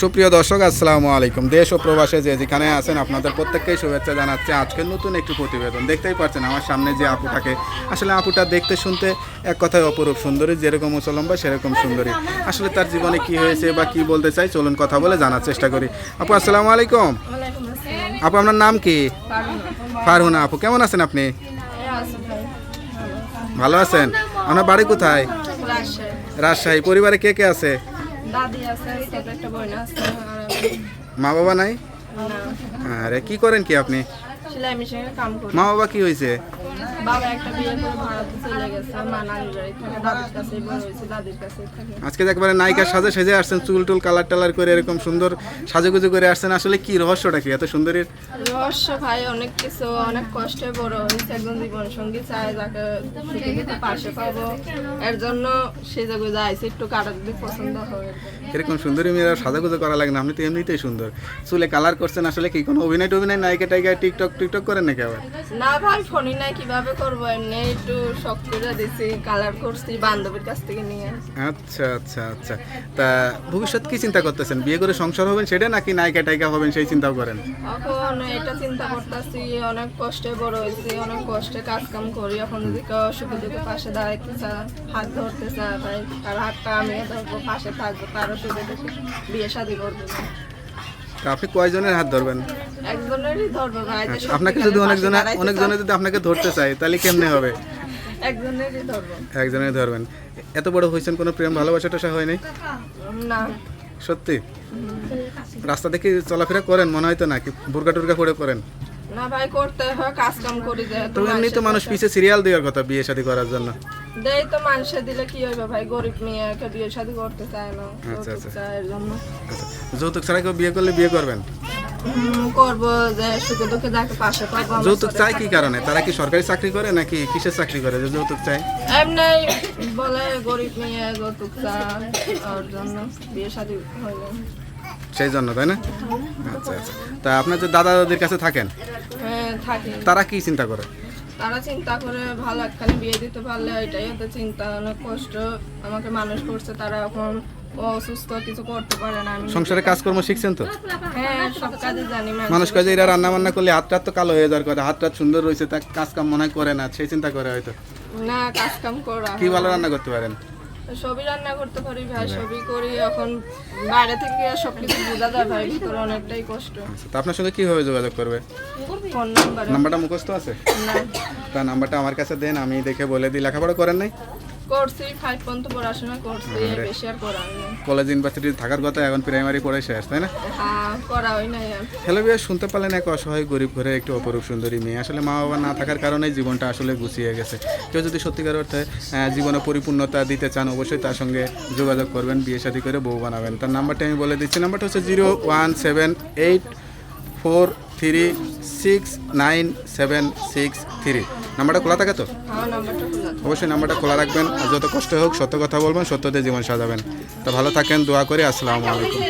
সুপ্রিয় দর্শক আসসালামু আলাইকুম। দেশ ও প্রবাসে যে যেখানে আছেন আপনাদের প্রত্যেককেই শুভেচ্ছা জানাচ্ছে। আজকের নতুন একটি প্রতিবেদন। দেখতেই পাচ্ছেন আমার সামনে যে আপুটাকে। আসলে আপুটা দেখতে শুনতে এক কথায় অপরূপ সুন্দরী। যেরকম উচলম্বা সেরকম সুন্দরী। আসলে তার জীবনে কি হয়েছে বা কি বলতে চাই চলুন কথা বলে জানার চেষ্টা করি। আপু আসসালামু আলাইকুম। আপু আপনার নাম কি? ফারহুনা। আপু কেমন আছেন আপনি? ভালো আছেন? আপনার বাড়ি কোথায়? রাজশাহী। পরিবারে কে কে আছে? দাদি আছে ছোট একটা বোন আছে আর আমি মা বাবা নাই? না। আরে কি করেন কি আপনি? সেলাই কাম করি। মা বাবা কি হয়েছে? বাবা একটা বিয়ে করে ভারতে চলে গেছে মা নানির বাড়ি থাকে দাদির কাছে বড় হয়েছে দাদির কাছে থাকে। আজকে যে একবারে নায়িকার সাজে সেজে আসছেন চুল টুল কালার টালার করে এরকম সুন্দর সাজুগুজু করে আসছেন। আসলে কি রহস্যটা কি? এত সুন্দরীর রহস্য ভাই অনেক কিছু অনেক কষ্টে বড় হয়েছে একজন জীবন সঙ্গী চায় যাকে সুখে পাশে পাবো। এর জন্য সে জায়গায় যাইছে একটু কাটা যদি পছন্দ হয়। এরকম সুন্দরী মেয়েরা সাজাগুজু করা লাগে না আপনি তো এমনিতেই সুন্দর। চুলে কালার করছেন আসলে কি কোনো অভিনয় টভিনয় নায়িকা টাইকা টিকটক টিকটক করেন নাকি আবার? না ভাই ফোনই নাই কীভাবে করব? এমনি একটু শখ করে দিছি কালার করছি বান্ধবীর কাছ থেকে নিয়ে আচ্ছা আচ্ছা আচ্ছা। তা ভবিষ্যৎ কি চিন্তা করতেছেন? বিয়ে করে সংসার হবেন সেটা নাকি নায়িকা টাইকা হবেন সেই চিন্তাও করেন? এখন এটা চিন্তা করতেছি অনেক কষ্টে বড় হয়েছি অনেক কষ্টে কাজ কাম করি। এখন যদি কেউ সুখে দুঃখে পাশে দাঁড়াইতে চায় হাত ধরতে চায় ভাই তার হাতটা আমিও ধরবো পাশে থাকব তারও সুখে দুঃখে বিয়ে শাদি করব। আপনি কয়জনের হাত ধরবেন? আচ্ছা, আপনাকে যদি অনেকজনে অনেকজনে যদি আপনাকে ধরতে চাই তাহলে কেমনে হবে? একজনেরই ধরবো। একজনের ধরবেন। এত বড় হয়েছেন কোনো প্রেম ভালোবাসা টাসা হয়নি? না। সত্যি? রাস্তা দেখে চলাফেরা করেন মনে হয় তো নাকি? বুর্গা টুর্গা করে করেন। না ভাই করতে হয় কাজ কাম করি তো এমনি তো মানুষ পিছে সিরিয়াল দেওয়ার কথা বিয়ে শাদী করার জন্য। দেই তো মানুষে দিলে কি হইবে ভাই গরিব মেয়েকে বিয়ে শাদী করতে চায় না আচ্ছা, যৌতুক আচ্ছা। চায় যৌতুক ছাড়া কেউ বিয়ে করলে বিয়ে করবেন? করব যে সুখে দুঃখে যাকে পাশে পাবো যৌতুক চাই কি কারণে? তারা কি সরকারি চাকরি করে নাকি কিসের চাকরি করে যে যৌতুক চাই এমনি বলে গরিব মেয়ে যৌতুক চায় ওর জন্য বিয়ে শাদী হইবে সেই জন্য তাই না? আচ্ছা আচ্ছা। তা আপনার যে দাদা দাদির কাছে থাকেন হ্যাঁ থাকি। তারা কি চিন্তা করে? তারা চিন্তা করে ভালো একখানে বিয়ে দিতে পারলে এটাই হতো চিন্তা অনেক কষ্ট আমাকে মানুষ করছে তারা এখন অসুস্থ কিছু করতে পারে না। আমি সংসারে কাজকর্ম শিখছেন তো? হ্যাঁ সব কাজে জানি মানুষ। কাজে এরা রান্না বান্না করলে হাত টাত তো কালো হয়ে যাওয়ার কথা হাত টাত সুন্দর রয়েছে তা কাজ কাম মনে করে না সেই চিন্তা করে হয়তো। না কাজ কাম করা কি ভালো রান্না করতে পারেন? সবই রান্না করতে পারি ভাই সবই করি এখন বাইরে থেকে সবকিছু বোঝা যায় ভাই ভিতরে অনেকটাই কষ্ট। আচ্ছা, তা আপনার সঙ্গে কীভাবে যোগাযোগ করবে? ফোন নাম্বার নাম্বারটা মুখস্থ আছে? না। তা নাম্বারটা আমার কাছে দেন আমি দেখে বলে দিই। লেখাপড়া করেন নাই? করছি ফাইভ পর্যন্ত পড়াশোনা করছি বেশি আর করা কলেজ ইউনিভার্সিটি থাকার কথা এখন প্রাইমারি পড়ে শেষ তাই না? হ্যাঁ করা হয় নাই হ্যালো বিয়া শুনতে পারলেন এক অসহায় গরিব ঘরে একটু অপরূপ সুন্দরী মেয়ে। আসলে মা বাবা না থাকার কারণেই জীবনটা আসলে গুছিয়ে গেছে। কেউ যদি সত্যিকার অর্থে জীবনে পরিপূর্ণতা দিতে চান অবশ্যই তার সঙ্গে যোগাযোগ করবেন বিয়ে শাদী করে বউ বানাবেন। তার নাম্বারটা আমি বলে দিচ্ছি। নাম্বারটা হচ্ছে zero one seven eight four three six nine seven six three. নাম্বারটা খোলা থাকে তো? অবশ্যই নাম্বারটা খোলা রাখবেন যত কষ্ট হোক সত্য কথা বলবেন সত্যতে জীবন সাজাবেন। তো ভালো থাকেন, দোয়া করে, আসসালামু আলাইকুম।